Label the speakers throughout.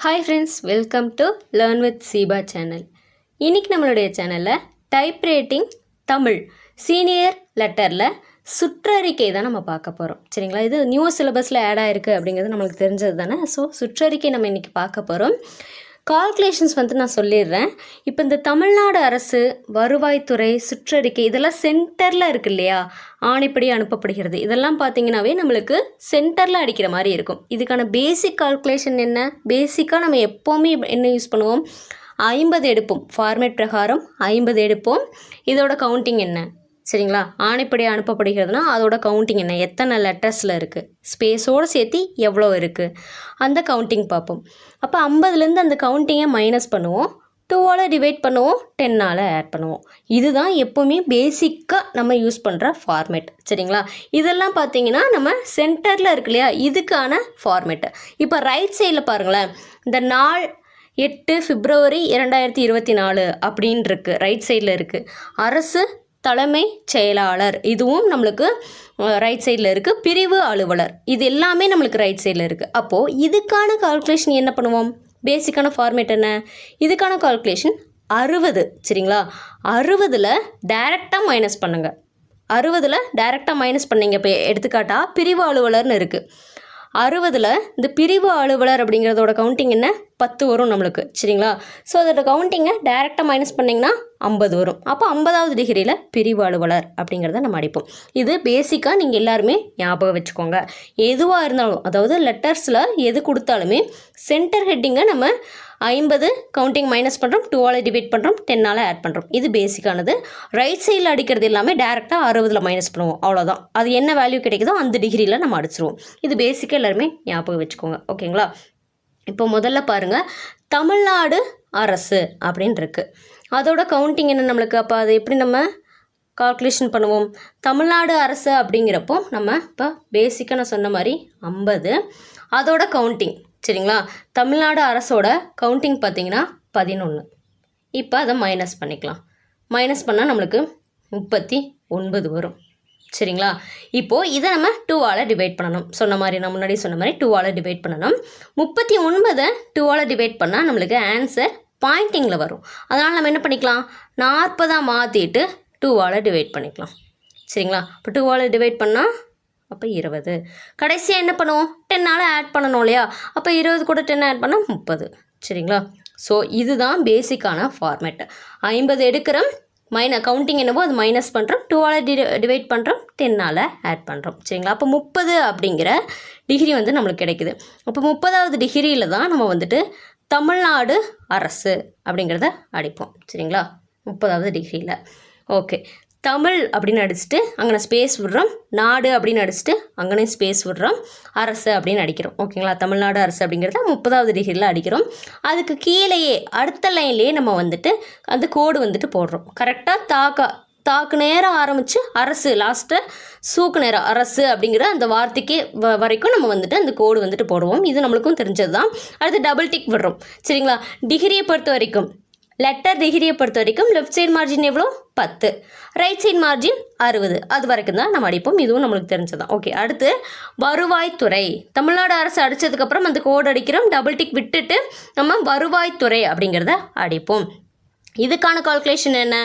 Speaker 1: Hi friends welcome to learn with Ziba channel இன்றைக்கி நம்மளுடைய சேனலில் டைப் ரேட்டிங் தமிழ் சீனியர் லெட்டரில் சுற்றறிக்கை தான் நம்ம பார்க்க போகிறோம் சரிங்களா? இது நியூ சிலபஸில் ஆட் ஆயிருக்கு அப்படிங்கிறது நம்மளுக்கு தெரிஞ்சது தானே ஸோ சுற்றறிக்கை நம்ம இன்றைக்கி பார்க்க போகிறோம் கால்குலேஷன்ஸ் வந்து நான் சொல்லிடுறேன். இப்போ இந்த தமிழ்நாடு அரசு வருவாய்த்துறை சுற்றறிக்கை இதெல்லாம் சென்டரில் இருக்கு இல்லையா? ஆணைப்படி அனுப்பப்படுகிறது. இதெல்லாம் பார்த்தீங்கன்னாவே நம்மளுக்கு சென்டரில் அடிக்கிற மாதிரி இருக்கும். இதுக்கான பேசிக் கால்குலேஷன் என்ன? பேசிக்காக நம்ம எப்போவுமே என்ன யூஸ் பண்ணுவோம்? ஐம்பது எடுப்போம். ஃபார்மேட் பிரகாரம் ஐம்பது எடுப்போம். இதோட கவுண்டிங் என்ன? சரிங்களா? ஆணைப்படி அனுப்பப்படுகிறதுனா அதோட கவுண்டிங் என்ன? எத்தனை லெட்டர்ஸில் இருக்குது ஸ்பேஸோடு சேர்த்து எவ்வளோ இருக்குது அந்த கவுண்டிங் பார்ப்போம். அப்போ ஐம்பதுலேருந்து அந்த கவுண்டிங்கை மைனஸ் பண்ணுவோம். டூவால் டிவைட் பண்ணுவோம். டென்னால் ஆட் பண்ணுவோம். இதுதான் எப்போவுமே பேசிக்காக நம்ம யூஸ் பண்ணுற ஃபார்மேட் சரிங்களா? இதெல்லாம் பார்த்தீங்கன்னா நம்ம சென்டரில் இருக்கு இல்லையா? இதுக்கான ஃபார்மேட்டு இப்போ ரைட் சைடில் பாருங்களேன். இந்த நாள் எட்டு பிப்ரவரி இரண்டாயிரத்தி இருபத்தி நாலு அப்படின்ருக்கு. ரைட் சைடில் இருக்குது அரசு தலைமை செயலாளர். இதுவும் நம்மளுக்கு ரைட் சைடில் இருக்குது பிரிவு அலுவலர். இது எல்லாமே நம்மளுக்கு ரைட் சைடில் இருக்குது அப்போது இதுக்கான கால்குலேஷன் என்ன பண்ணுவோம்? பேசிக்கான ஃபார்மேட் என்ன? இதுக்கான கால்குலேஷன் அறுபது. சரிங்களா? அறுபதில் டைரெக்டாக மைனஸ் பண்ணுங்கள் அறுபதில் டைரெக்டாக மைனஸ் பண்ணீங்க. இப்போ எடுத்துக்காட்டால் பிரிவு அலுவலர்னு இருக்குது அறுபதில் இந்த பிரிவு அலுவலர் அப்படிங்கிறதோட கவுண்டிங் என்ன? பத்து வரும் நம்மளுக்கு சரிங்களா? ஸோ அதோட கவுண்டிங்கை டைரெக்டாக மைனஸ் பண்ணிங்கன்னா ஐம்பது வரும். அப்போ ஐம்பதாவது டிகிரியில் பிரிவு அலுவலர் அப்படிங்கிறத நம்ம அடிப்போம். இது பேசிக்காக நீங்கள் எல்லாருமே ஞாபகம் வச்சுக்கோங்க. எதுவாக இருந்தாலும் அதாவது லெட்டர்ஸில் எது கொடுத்தாலுமே சென்டர் ஹெட்டிங்கை நம்ம ஐம்பது கவுண்டிங் மைனஸ் பண்ணுறோம் டூவால் டிவைட் பண்ணுறோம் டென்னால் ஆட் பண்ணுறோம் இது பேசிக்கானது ரைட் சைடில் அடிக்கிறது எல்லாமே டேரெக்டாக அறுபதில் மைனஸ் பண்ணுவோம். அவ்வளோதான் அது என்ன வேல்யூ கிடைக்குதோ அந்த டிகிரியில் நம்ம அடிச்சிருவோம். இது பேசிக்காக எல்லாருமே ஞாபகம் வச்சுக்கோங்க. ஓகேங்களா? இப்போ முதல்ல பாருங்கள் தமிழ்நாடு அரசு அப்படின்னு இருக்குது அதோட கவுண்டிங் என்ன நம்மளுக்கு? அப்போ அது எப்படி நம்ம கால்குலேஷன் பண்ணுவோம்? தமிழ்நாடு அரசு அப்படிங்கிறப்போ நம்ம இப்போ பேசிக்காக நான் சொன்ன மாதிரி ஐம்பது. அதோட கவுண்டிங் சரிங்களா? தமிழ்நாடு அரசோட கவுண்டிங் பார்த்தீங்கன்னா பதினொன்று இப்போ அதை மைனஸ் பண்ணிக்கலாம். மைனஸ் பண்ணால் நம்மளுக்கு முப்பத்தி ஒன்பது வரும். சரிங்களா? இப்போது இதை நம்ம டூவால் டிவைட் பண்ணணும். சொன்ன மாதிரி நான் முன்னாடி சொன்ன மாதிரி டூவால் டிவைட் பண்ணணும். முப்பத்தி ஒன்பதை டூவால் டிவைட் பண்ணால் நம்மளுக்கு ஆன்சர் பாயிண்டிங்கில் வரும். அதனால் நம்ம என்ன பண்ணிக்கலாம்? நாற்பதாக மாற்றிட்டு டூவால் டிவைட் பண்ணிக்கலாம். சரிங்களா? இப்போ டூவால் டிவைட் பண்ணால் அப்போ இருபது. கடைசியாக என்ன பண்ணுவோம்? டென்னால் ஆட் பண்ணணும் இல்லையா? அப்போ இருபது கூட டென் ஆட் பண்ணால் முப்பது. சரிங்களா? ஸோ இதுதான் பேசிக்கான ஃபார்மேட் ஐம்பது எடுக்கிறோம். மைன கவுண்டிங் என்னவோ அது மைனஸ் பண்ணுறோம் டூவால் டி டிவைட் பண்ணுறோம் டென்னால் ஆட் பண்ணுறோம் சரிங்களா? அப்போ முப்பது அப்படிங்கிற டிகிரி வந்து நம்மளுக்கு கிடைக்குது. அப்போ முப்பதாவது டிகிரியில் தான் நம்ம வந்துட்டு தமிழ்நாடு அரசு அப்படிங்கிறத அடிப்போம். சரிங்களா? முப்பதாவது டிகிரியில் ஓகே தமிழ் அப்படின்னு அடிச்சுட்டு அங்கே ஸ்பேஸ் விடுறோம். நாடு அப்படின்னு அடிச்சுட்டு அங்கனே ஸ்பேஸ் விடுறோம். அரசு அப்படின்னு அடிக்கிறோம். ஓகேங்களா? தமிழ்நாடு அரசு அப்படிங்கிறத முப்பதாவது டிகிரியில் அடிக்கிறோம். அதுக்கு கீழேயே அடுத்த லைன்லேயே நம்ம வந்துட்டு அந்த கோடு வந்துட்டு போடுறோம். கரெக்டாக தாக்கா தாக்கு நேரம் ஆரம்பித்து அரசு லாஸ்ட்டு சூக்கு நேரம் அரசு அப்படிங்கிற அந்த வார்த்தைக்கு வ வரைக்கும் நம்ம வந்துட்டு அந்த கோடு வந்துட்டு போடுவோம். இது நம்மளுக்கும் தெரிஞ்சது தான் அடுத்து டபுள் டிக் விடுறோம். சரிங்களா? டிகிரியை பொறுத்த வரைக்கும் லெட்டர் டிகிரியை பொறுத்த வரைக்கும் லெஃப்ட் சைட் மார்ஜின் எவ்வளோ? பத்து. ரைட் சைட் மார்ஜின் அறுபது. அது வரைக்கும் தான் நம்ம அடிப்போம். இதுவும் நம்மளுக்கு தெரிஞ்சதான் ஓகே அடுத்து வருவாய்த்துறை. தமிழ்நாடு அரசு அடித்ததுக்கப்புறம் அந்த கோடு அடிக்கிறோம். டபுள் டிக் விட்டுட்டு நம்ம வருவாய்த்துறை அப்படிங்கிறத அடிப்போம். இதுக்கான கால்குலேஷன் என்ன?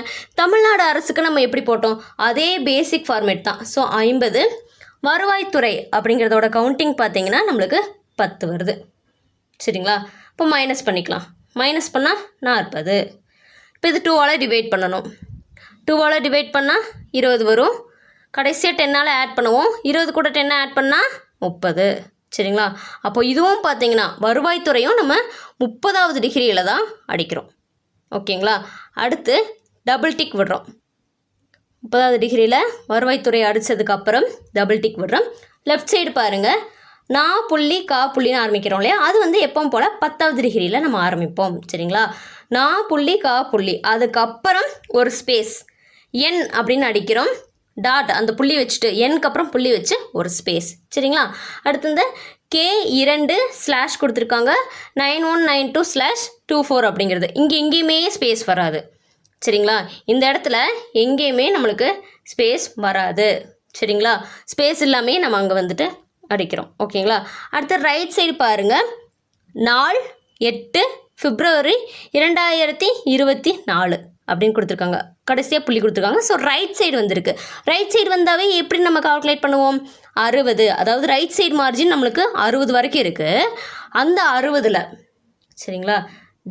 Speaker 1: தமிழ்நாடு அரசுக்கு நம்ம எப்படி போட்டோம்? அதே பேசிக் ஃபார்மேட் தான். ஸோ ஐம்பது. வருவாய்த்துறை அப்படிங்கிறதோட கவுண்டிங் பார்த்தீங்கன்னா நம்மளுக்கு பத்து வருது. சரிங்களா? இப்போ மைனஸ் பண்ணிக்கலாம். மைனஸ் பண்ணால் நாற்பது. இப்போ இது டூவால் டிவைட் பண்ணணும். டூவால் டிவைட் பண்ணால் இருபது வரும். கடைசியாக டென்னால் ஆட் பண்ணுவோம். இருபது கூட டென்னை ஆட் பண்ணால் முப்பது. சரிங்களா? அப்போ இதுவும் பார்த்தீங்கன்னா வருவாய்த்துறையும் நம்ம முப்பதாவது டிகிரியில் தான் அடிக்கிறோம். ஓகேங்களா? அடுத்து டபுள் டிக் விடுறோம். முப்பதாவது டிகிரியில் வருவாய்த்துறை அடித்ததுக்கப்புறம் டபுள் டிக் விடுறோம். லெஃப்ட் சைடு பாருங்கள் நான் புள்ளி கா புள்ளின்னு ஆரம்பிக்கிறோம் இல்லையா? அது வந்து எப்பவும் போல் பத்தாவது டிகிரியில் நம்ம ஆரம்பிப்போம். சரிங்களா? நான் புள்ளி கா புள்ளி. அதுக்கப்புறம் ஒரு ஸ்பேஸ் என் அப்படின்னு அடிக்கிறோம். டாட் அந்த புள்ளி வச்சுட்டு எண்ணுக்கு அப்புறம் புள்ளி வச்சு ஒரு ஸ்பேஸ் சரிங்களா? அடுத்து இந்த கே இரண்டு ஸ்லாஷ் கொடுத்துருக்காங்க. Nine one nine two slash two four அப்படிங்கிறது. இங்கே எங்கேயுமே ஸ்பேஸ் வராது. சரிங்களா? இந்த இடத்துல எங்கேயுமே நம்மளுக்கு ஸ்பேஸ் வராது. சரிங்களா? ஸ்பேஸ் இல்லாமே நம்ம அங்கே வந்துட்டு அடிக்கிறோம். ஓகேங்களா? அடுத்து ரைட் சைடு பாருங்கள் நாள் எட்டு பிப்ரவரி இரண்டாயிரத்தி இருபத்தி நாலு அப்படின்னு கொடுத்துருக்காங்க. கடைசியாக புள்ளி கொடுத்துருக்காங்க. ஸோ ரைட் சைடு வந்திருக்கு. ரைட் சைடு வந்தாவே எப்படி நம்ம கால்குலேட் பண்ணுவோம்? அறுபது. அதாவது ரைட் சைடு மார்ஜின் நம்மளுக்கு அறுபது வரைக்கும் இருக்குது அந்த அறுபதில் சரிங்களா?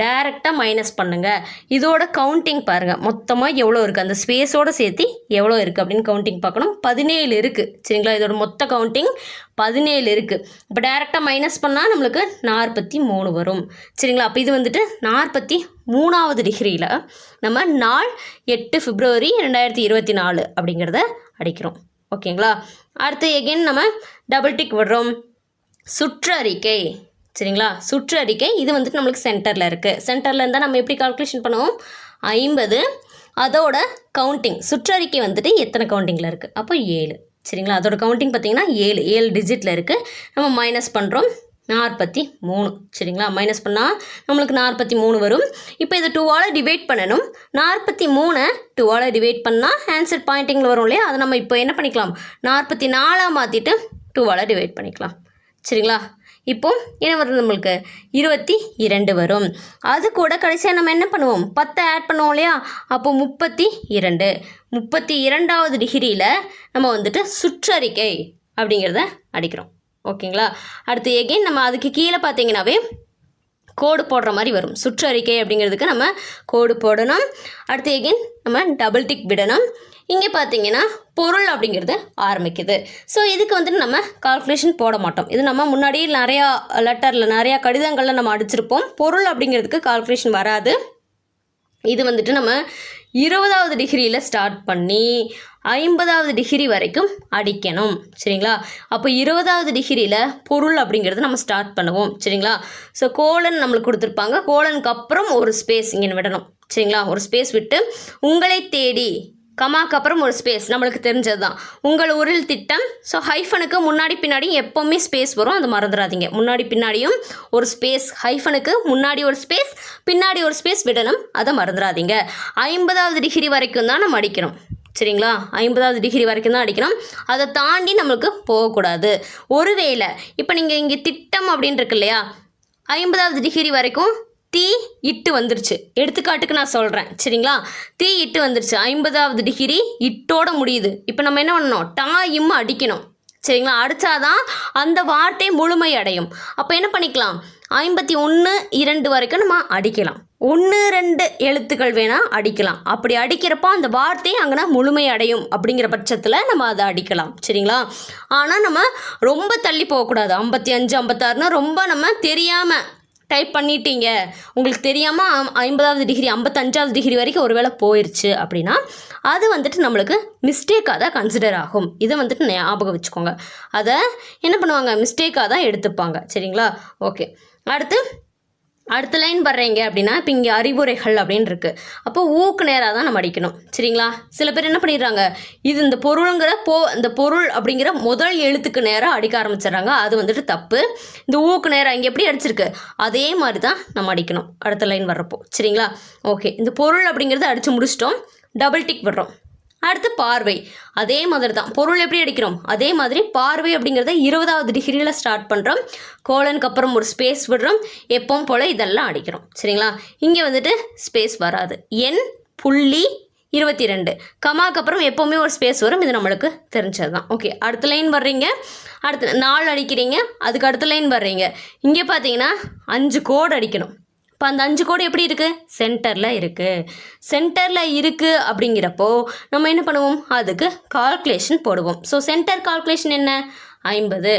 Speaker 1: டைரெக்டாக மைனஸ் பண்ணுங்கள் இதோட கவுண்டிங் பாருங்கள் மொத்தமாக எவ்வளோ இருக்குது அந்த ஸ்பேஸோடு சேர்த்து எவ்வளோ இருக்குது அப்படின்னு கவுண்டிங் பார்க்கணும். பதினேழு இருக்குது சரிங்களா? இதோட மொத்த கவுண்டிங் பதினேழு இருக்குது இப்போ டைரெக்டாக மைனஸ் பண்ணால் நம்மளுக்கு நாற்பத்தி மூணு வரும். சரிங்களா? அப்போ இது வந்துட்டு நாற்பத்தி மூணாவது டிகிரியில் நம்ம நாள் எட்டு பிப்ரவரி ரெண்டாயிரத்தி இருபத்தி நாலு அப்படிங்கிறத அடிக்கிறோம். ஓகேங்களா அடுத்து எகெயின் நம்ம டபுள் டிக் விடுறோம். சுற்றறிக்கை. சரிங்களா? சுற்று அறிக்கை இது வந்துட்டு நம்மளுக்கு சென்டரில் இருக்குது சென்டரில் இருந்தால் நம்ம எப்படி கால்குலேஷன் பண்ணுவோம்? ஐம்பது. அதோட கவுண்டிங் சுற்றறிக்கை வந்துட்டு எத்தனை கவுண்டிங்கில் இருக்குது அப்போ ஏழு. சரிங்களா? அதோட கவுண்டிங் பார்த்தீங்கன்னா ஏழு. ஏழு டிஜிட்டில் இருக்குது நம்ம மைனஸ் பண்ணுறோம் நாற்பத்தி மூணு. சரிங்களா? மைனஸ் பண்ணால் நம்மளுக்கு நாற்பத்தி மூணு வரும். இப்போ இதை டூவால் டிவைட் பண்ணணும். நாற்பத்தி மூணை டூவால் டிவைட் பண்ணால் ஆன்சர் பாயிண்டிங்கில் வரும் இல்லையா? அதை நம்ம இப்போ என்ன பண்ணிக்கலாம்? நாற்பத்தி நாலாக மாற்றிட்டு டூவால் டிவைட் பண்ணிக்கலாம். சரிங்களா? இப்போ என்ன வருது நம்மளுக்கு? இருபத்தி இரண்டு வரும். அது கூட கடைசியாக நம்ம என்ன பண்ணுவோம்? பத்தை ஆட் பண்ணுவோம் இல்லையா? அப்போ முப்பத்தி இரண்டு. முப்பத்தி இரண்டாவது டிகிரியில் நம்ம வந்துட்டு சுற்றறிக்கை அப்படிங்கிறத அடிக்கிறோம். ஓகேங்களா? அடுத்து எகெயின் நம்ம அதுக்கு கீழே பார்த்தீங்கன்னாவே கோடு போடுற மாதிரி வரும். சுற்றறிக்கை அப்படிங்கிறதுக்கு நம்ம கோடு போடணும். அடுத்து எகெயின் நம்ம டபுள் டிக் விடணும். இங்கே பார்த்தீங்கன்னா பொருள் அப்படிங்கிறது ஆரம்பிக்குது. ஸோ இதுக்கு வந்துட்டு நம்ம கால்குலேஷன் போட மாட்டோம். இது நம்ம முன்னாடியே நிறையா லெட்டரில் நிறையா கடிதங்களில் நம்ம அடிச்சிருப்போம். பொருள் அப்படிங்கிறதுக்கு கால்குலேஷன் வராது. இது வந்துட்டு நம்ம இருபதாவது டிகிரியில் ஸ்டார்ட் பண்ணி ஐம்பதாவது டிகிரி வரைக்கும் அடிக்கணும். சரிங்களா? அப்போ இருபதாவது டிகிரியில் பொருள் அப்படிங்கிறது நம்ம ஸ்டார்ட் பண்ணுவோம். சரிங்களா? ஸோ கோலன் நம்மளுக்கு கொடுத்துருப்பாங்க. கோலனுக்கு அப்புறம் ஒரு ஸ்பேஸ் இங்கே விடணும். சரிங்களா? ஒரு ஸ்பேஸ் விட்டு உங்களை தேடி கமாக்கு அப்புறம் ஒரு ஸ்பேஸ் நம்மளுக்கு தெரிஞ்சது தான் உங்கள் ஊரில் திட்டம் ஸோ ஹைஃபனுக்கு முன்னாடி பின்னாடி எப்போவுமே ஸ்பேஸ் வரும் அது மறந்துடாதீங்க முன்னாடி பின்னாடியும் ஒரு ஸ்பேஸ் ஹைஃபனுக்கு முன்னாடி ஒரு ஸ்பேஸ் பின்னாடி ஒரு ஸ்பேஸ் விடணும் அதை மறந்துடாதீங்க ஐம்பதாவது டிகிரி வரைக்கும் தான் நம்ம அடிக்கணும். சரிங்களா? ஐம்பதாவது டிகிரி வரைக்கும் தான் அடிக்கணும். அதை தாண்டி நம்மளுக்கு போகக்கூடாது. ஒருவேளை இப்போ நீங்கள் இங்கே திட்டம் அப்படின்னு இருக்கு இல்லையா? ஐம்பதாவது டிகிரி வரைக்கும் தீ இட்டு வந்துருச்சு. எடுத்துக்காட்டுக்கு நான் சொல்கிறேன் சரிங்களா? தீ இட்டு வந்துருச்சு. ஐம்பதாவது டிகிரி இட்டோட முடியுது. இப்போ நம்ம என்ன பண்ணணும்? டா இம் அடிக்கணும். சரிங்களா? அடித்தாதான் அந்த வார்த்தை முழுமை அடையும். அப்போ என்ன பண்ணிக்கலாம்? ஐம்பத்தி ஒன்று இரண்டு வரைக்கும் நம்ம அடிக்கலாம். ஒன்று ரெண்டு எழுத்துக்கள் வேணால் அடிக்கலாம். அப்படி அடிக்கிறப்போ அந்த வார்த்தை அங்கே முழுமை அடையும் அப்படிங்கிற பட்சத்தில் நம்ம அதை அடிக்கலாம். சரிங்களா? ஆனால் நம்ம ரொம்ப தள்ளி போகக்கூடாது. ஐம்பத்தி அஞ்சு ஐம்பத்தாறுனா ரொம்ப நம்ம தெரியாமல் டைப் பண்ணிட்டீங்க. உங்களுக்கு தெரியாமல் ஐம்பதாவது டிகிரி ஐம்பத்தஞ்சாவது டிகிரி வரைக்கும் ஒருவேளை போயிடுச்சு அப்படின்னா அது வந்துட்டு நம்மளுக்கு மிஸ்டேக்காக தான் கன்சிடர் ஆகும். இதை வந்துட்டு ஞாபகம் வச்சுக்கோங்க. அதை என்ன பண்ணுவாங்க? மிஸ்டேக்காக தான் எடுத்துப்பாங்க. சரிங்களா? ஓகே அடுத்து அடுத்த லைன் வர்றீங்க அப்படின்னா இப்போ இங்கே அறிவுரைகள் அப்படின்னு இருக்குது அப்போ ஊக்கு நேராக தான் நம்ம அடிக்கணும். சரிங்களா? சில பேர் என்ன பண்ணிடுறாங்க? இது இந்த பொருளுங்கிற போ இந்த பொருள் அப்படிங்கிற முதல் எழுத்துக்கு நேராக அடிக்க ஆரம்பிச்சிடுறாங்க. அது வந்துட்டு தப்பு. இந்த ஊக்கு நேராக இங்கே எப்படி அடிச்சிருக்கு? அதே மாதிரி தான் நம்ம அடிக்கணும். அடுத்த லைன் வர்றப்போ. சரிங்களா? ஓகே இந்த பொருள் அப்படிங்கிறத அடித்து முடிச்சிட்டோம். டபுள் டிக் விடுறோம். அடுத்து பார்வை. அதே மாதிரி தான் பொருள் எப்படி அடிக்கிறோம்? அதே மாதிரி பார்வை அப்படிங்கிறத இருபதாவது டிகிரியில் ஸ்டார்ட் பண்ணுறோம் கோலனுக்கு அப்புறம் ஒரு ஸ்பேஸ் விடுறோம். எப்பவும் போல் இதெல்லாம் அடிக்கிறோம். சரிங்களா? இங்கே வந்துட்டு ஸ்பேஸ் வராது. எண் புள்ளி இருபத்தி ரெண்டு கமாக்கு அப்புறம் எப்போவுமே ஒரு ஸ்பேஸ் வரும். இது நம்மளுக்கு தெரிஞ்சது தான் ஓகே அடுத்த லைன் வர்றீங்க. அடுத்து நாலு அடிக்கிறீங்க. அதுக்கு அடுத்த லைன் வர்றீங்க. இங்கே பார்த்தீங்கன்னா அஞ்சு கோடு அடிக்கணும். இப்போ அந்த அஞ்சு கோடு எப்படி இருக்குது சென்டரில் இருக்குது சென்டரில் இருக்குது அப்படிங்கிறப்போ நம்ம என்ன பண்ணுவோம்? அதுக்கு கால்குலேஷன் போடுவோம். ஸோ சென்டர் கால்குலேஷன் என்ன? ஐம்பது.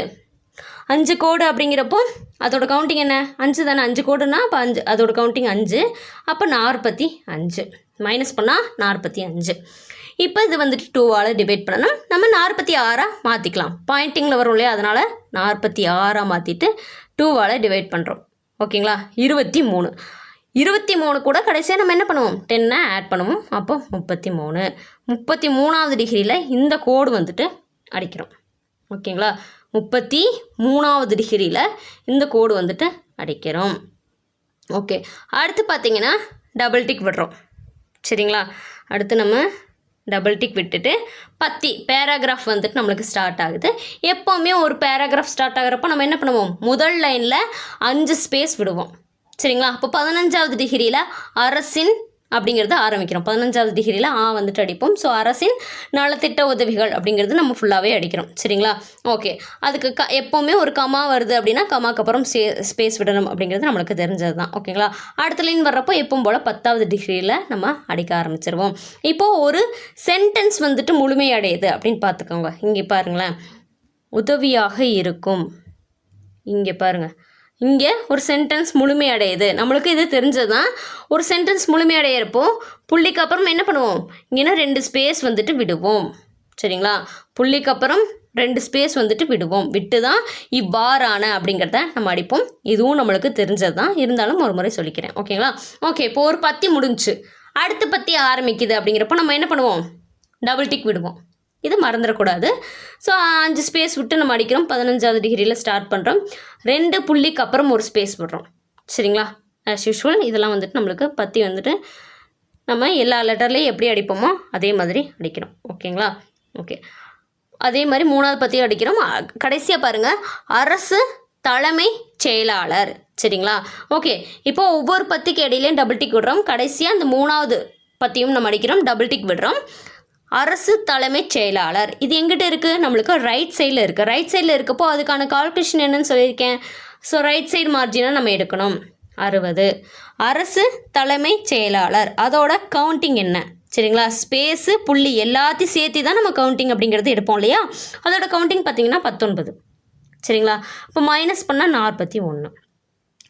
Speaker 1: அஞ்சு கோடு அப்படிங்கிறப்போ அதோட கவுண்டிங் என்ன? அஞ்சு தானே? அஞ்சு கோடுனா அப்போ அஞ்சு அதோட கவுண்டிங் அஞ்சு. அப்போ நாற்பத்தி அஞ்சு. மைனஸ் பண்ணால் நாற்பத்தி அஞ்சு. இப்போ இது வந்துட்டு டூவால் டிவைட் பண்ணணும் நம்ம நாற்பத்தி ஆறாக மாற்றிக்கலாம் பாயிண்டிங்கில் வரும் இல்லையா? அதனால் நாற்பத்தி ஆறாக மாற்றிட்டு டூவால் டிவைட் பண்ணுறோம் ஓகேங்களா? இருபத்தி மூணு. இருபத்தி மூணு கூட கடைசியாக நம்ம என்ன பண்ணுவோம்? டென்னை ஆட் பண்ணுவோம். அப்போ முப்பத்தி மூணு. முப்பத்தி மூணாவது டிகிரியில் இந்த கோடு வந்துட்டு அடிக்கிறோம். ஓகேங்களா? முப்பத்தி மூணாவது டிகிரியில் இந்த கோடு வந்துட்டு அடிக்கிறோம். ஓகே. அடுத்து பார்த்தீங்கன்னா டபுள் டிக் விடுறோம். சரிங்களா? அடுத்து நம்ம டபுள் டிக் விட்டுட்டு பத்தி பேராகிராஃப் வந்துட்டு நம்மளுக்கு ஸ்டார்ட் ஆகுது. எப்போவுமே ஒரு பேராகிராஃப் ஸ்டார்ட் ஆகிறப்போ நம்ம என்ன பண்ணுவோம்? முதல் லைனில் அஞ்சு ஸ்பேஸ் விடுவோம். சரிங்களா? அப்போ பதினஞ்சாவது டிகிரியில் அரசின் அப்படிங்கிறத ஆரம்பிக்கிறோம். பதினஞ்சாவது டிகிரியில் ஆ வந்துட்டு அடிப்போம். ஸோ அரசின் நலத்திட்ட உதவிகள் அப்படிங்கிறது நம்ம ஃபுல்லாகவே அடிக்கிறோம். சரிங்களா? ஓகே அதுக்கு க எப்போவுமே ஒரு கமா வருது அப்படின்னா கமாக்கு அப்புறம் ஸ்பே ஸ்பேஸ் விடணும் அப்படிங்கிறது நம்மளுக்கு தெரிஞ்சது தான் ஓகேங்களா அடுத்த லைன் வர்றப்போ எப்பவும் போல் பத்தாவது டிகிரியில் நம்ம அடிக்க ஆரம்பிச்சிருவோம். இப்போது ஒரு சென்டென்ஸ் வந்துட்டு முழுமையடையுது அப்படின்னு பார்த்துக்கோங்க. இங்கே பாருங்களேன். உதவியாக இருக்கும். இங்கே பாருங்கள் இங்கே ஒரு சென்டென்ஸ் முழுமையடையுது. நம்மளுக்கு இது தெரிஞ்சது தான் ஒரு சென்டென்ஸ் முழுமையடையிறப்போ புள்ளிக்கு அப்புறம் என்ன பண்ணுவோம்? இங்கேனா ரெண்டு ஸ்பேஸ் வந்துட்டு விடுவோம். சரிங்களா? புள்ளிக்கு அப்புறம் ரெண்டு ஸ்பேஸ் வந்துட்டு விடுவோம். விட்டு தான் இவ்வாறான அப்படிங்கிறத நம்ம அடிப்போம். இதுவும் நம்மளுக்கு தெரிஞ்சது தான் இருந்தாலும் ஒரு முறை சொல்லிக்கிறேன். ஓகேங்களா? ஓகே இப்போ ஒரு பத்தி முடிஞ்சுச்சு அடுத்த பத்தி ஆரம்பிக்குது அப்படிங்கிறப்போ நம்ம என்ன பண்ணுவோம்? டபுள் டிக் விடுவோம். இது மறந்துடக்கூடாது ஸோ அஞ்சு ஸ்பேஸ் விட்டு நம்ம அடிக்கிறோம். பதினஞ்சாவது டிகிரியில் ஸ்டார்ட் பண்ணுறோம் ரெண்டு புள்ளிக்கு அப்புறம் ஒரு ஸ்பேஸ் விடுறோம். சரிங்களா? ஆஸ் யூஷுவல் இதெல்லாம் வந்துட்டு நம்மளுக்கு பற்றி வந்துட்டு நம்ம எல்லா லெட்டர்லேயும் எப்படி அடிப்போமோ அதே மாதிரி அடிக்கிறோம். ஓகேங்களா? ஓகே அதே மாதிரி மூணாவது பற்றியும் அடிக்கிறோம். கடைசியாக பாருங்கள் அரசு தலைமை செயலாளர். சரிங்களா? ஓகே இப்போ ஒவ்வொரு பத்திக்கு இடையிலையும் டபுள் டிக் விடுறோம். கடைசியாக அந்த மூணாவது பற்றியும் நம்ம அடிக்கிறோம். டபுள் டிக் விடுறோம். அரசு தலைமைச் செயலாளர். இது எங்கிட்ட இருக்குது நம்மளுக்கு ரைட் சைடில் இருக்குது ரைட் சைடில் இருக்கப்போ அதுக்கான கால்குலேஷன் என்னன்னு சொல்லியிருக்கேன். ஸோ ரைட் சைடு மார்ஜினை நம்ம எடுக்கணும். அறுபது. அரசு தலைமைச் செயலாளர். அதோட கவுண்டிங் என்ன? சரிங்களா? ஸ்பேஸு புள்ளி எல்லாத்தையும் சேர்த்து தான் நம்ம கவுண்டிங் அப்படிங்கிறது எடுப்போம் இல்லையா? அதோட கவுண்டிங் பார்த்தீங்கன்னா பத்தொன்பது. சரிங்களா? இப்போ மைனஸ் பண்ணால் நாற்பத்தி ஒன்று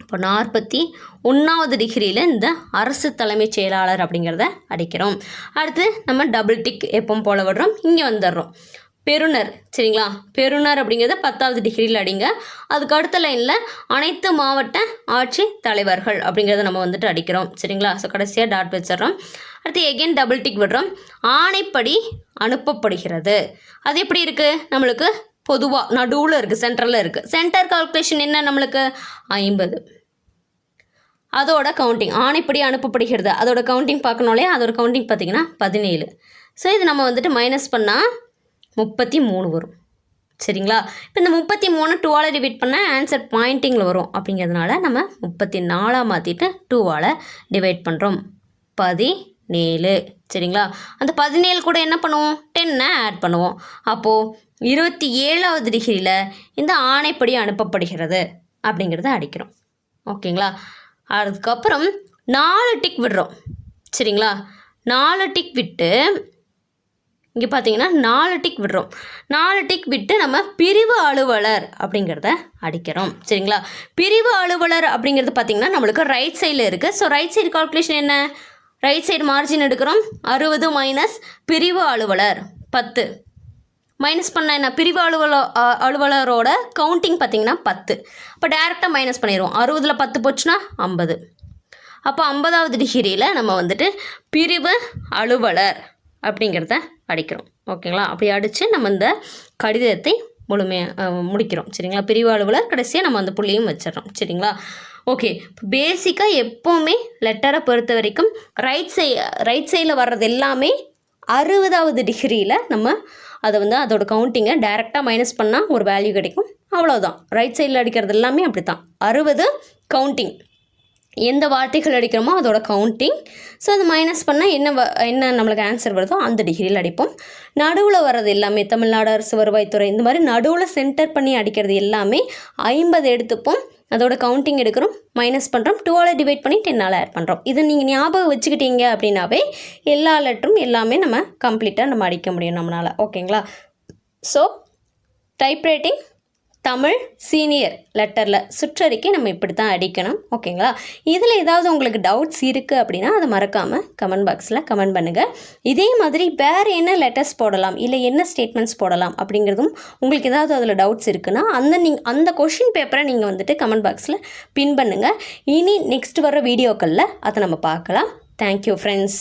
Speaker 1: இப்போ நாற்பத்தி ஒன்றாவது டிகிரியில் இந்த அரசு தலைமைச் செயலாளர் அப்படிங்கிறத அடிக்கிறோம். அடுத்து நம்ம டபுள் டிக் எப்போ போல விடுறோம் இங்கே வந்துடுறோம் பெறுநர் சரிங்களா? பெறுநர் அப்படிங்கிறத பத்தாவது டிகிரியில் அடிங்க. அதுக்கு அடுத்த லைனில் அனைத்து மாவட்ட ஆட்சி தலைவர்கள் அப்படிங்கிறத நம்ம வந்துட்டு அடிக்கிறோம். சரிங்களா? ஸோ கடைசியாக டாட் வச்சிடுறோம் அடுத்து எகெயின் டபுள் டிக் விடுறோம் ஆணைப்படி அனுப்பப்படுகிறது. அது எப்படி இருக்குது நம்மளுக்கு பொதுவாக நடுவில் இருக்குது சென்டரில் இருக்குது சென்டர் கால்குலேஷன் என்ன நம்மளுக்கு? ஐம்பது. அதோட கவுண்டிங் ஆணைப்படி அனுப்பப்படுகிறது. அதோட கவுண்டிங் பார்க்கணும் இல்லையா? அதோட கவுண்டிங் பார்த்தீங்கன்னா பதினேழு. ஸோ இது நம்ம வந்துட்டு மைனஸ் பண்ணால் முப்பத்தி மூணு வரும். சரிங்களா? இப்போ இந்த முப்பத்தி மூணு டூவால் டிவைட் பண்ணால் ஆன்சர் பாயிண்டிங்கில் வரும். அப்படிங்கிறதுனால நம்ம முப்பத்தி நாலாக மாற்றிட்டு டூவால் டிவைட் பண்ணுறோம் பதினேழு. சரிங்களா? அந்த பதினேழு கூட என்ன பண்ணுவோம்? டென்னை ஆட் பண்ணுவோம். அப்போது இருபத்தி ஏழாவது டிகிரியில் இந்த ஆணைப்படி அனுப்பப்படுகிறது அப்படிங்கிறத அடிக்கிறோம். ஓகேங்களா? அதுக்கப்புறம் நாலு டிக் விடுறோம். சரிங்களா? நாலு டிக் விட்டு இங்கே பார்த்தீங்கன்னா நாலு டிக் விடுறோம். நாலு டிக் விட்டு நம்ம பிரிவு அலுவலர் அப்படிங்கிறத அடிக்கிறோம். சரிங்களா? பிரிவு அலுவலர் அப்படிங்கிறது பார்த்தீங்கன்னா நம்மளுக்கு ரைட் சைடில் இருக்குது ஸோ ரைட் சைடு கால்குலேஷன் என்ன? ரைட் சைடு மார்ஜின் எடுக்கிறோம். அறுபது மைனஸ் பிரிவு அலுவலர் பத்து. மைனஸ் பண்ண என்ன? பிரிவு அலுவல அலுவலரோட கவுண்டிங் பார்த்தீங்கன்னா பத்து. அப்போ டேரெக்டாக மைனஸ் பண்ணிடுவோம். அறுபதில் பத்து போச்சுன்னா ஐம்பது. அப்போ ஐம்பதாவது டிகிரியில் நம்ம வந்துட்டு பிரிவு அலுவலர் அப்படிங்கிறத அடிக்கிறோம். ஓகேங்களா? அப்படி அடித்து நம்ம இந்த கடிதத்தை முழுமையாக முடிக்கிறோம். சரிங்களா? பிரிவு அலுவலர் கடைசியாக நம்ம அந்த புள்ளியும் வச்சிடறோம். சரிங்களா? ஓகே. பேசிக்காக எப்போவுமே லெட்டரை பொறுத்த வரைக்கும் ரைட் சை ரைட் சைடில் வர்றது எல்லாமே அறுபதாவது டிகிரியில் நம்ம அதை வந்து அதோட கவுண்டிங்கை டைரெக்டாக மைனஸ் பண்ணால் ஒரு வேல்யூ கிடைக்கும். அவ்வளோதான் ரைட் சைடில் அடிக்கிறது எல்லாமே அப்படி தான் அறுபது கவுண்டிங் எந்த வார்த்தைகள் அடிக்கிறோமோ அதோட கவுண்டிங் ஸோ அது மைனஸ் பண்ணால் என்ன வ என்ன நம்மளுக்கு ஆன்சர் வருதோ அந்த டிகிரியில் அடிப்போம். நடுவில் வர்றது எல்லாமே தமிழ்நாடு அரசு வருவாய்த்துறை இந்த மாதிரி நடுவில் சென்டர் பண்ணி அடிக்கிறது எல்லாமே ஐம்பது எடுத்துப்போம். அதோட கவுண்டிங் எடுக்கிறோம். மைனஸ் பண்ணுறோம் டூவால் டிவைட் பண்ணி டென்னால் ஆட் பண்ணுறோம் இதை நீங்கள் ஞாபகம் வச்சுக்கிட்டீங்க அப்படின்னாவே எல்லா லெட்டரும் எல்லாமே நம்ம கம்ப்ளீட்டாக நம்ம அடிக்க முடியும் நம்மளால். ஓகேங்களா ஸோ டைப்ரைட்டிங் தமிழ் சீனியர் லெட்டரில் சுற்றறிக்கை நம்ம இப்படி தான் அடிக்கணும். ஓகேங்களா? இதில் ஏதாவது உங்களுக்கு டவுட்ஸ் இருக்குது அப்படின்னா அதை மறக்காமல் கமெண்ட் பாக்ஸில் கமெண்ட் பண்ணுங்கள் இதே மாதிரி வேறு என்ன லெட்டர்ஸ் போடலாம்? இல்லை என்ன ஸ்டேட்மெண்ட்ஸ் போடலாம்? அப்படிங்கிறதும் உங்களுக்கு ஏதாவது அதில் டவுட்ஸ் இருக்குன்னா அந்த நீங் அந்த கொஷின் பேப்பரை நீங்கள் வந்துட்டு கமெண்ட் பாக்ஸில் பின் பண்ணுங்கள் இனி நெக்ஸ்ட் வர வீடியோக்களில் அதை நம்ம பார்க்கலாம். Thank you friends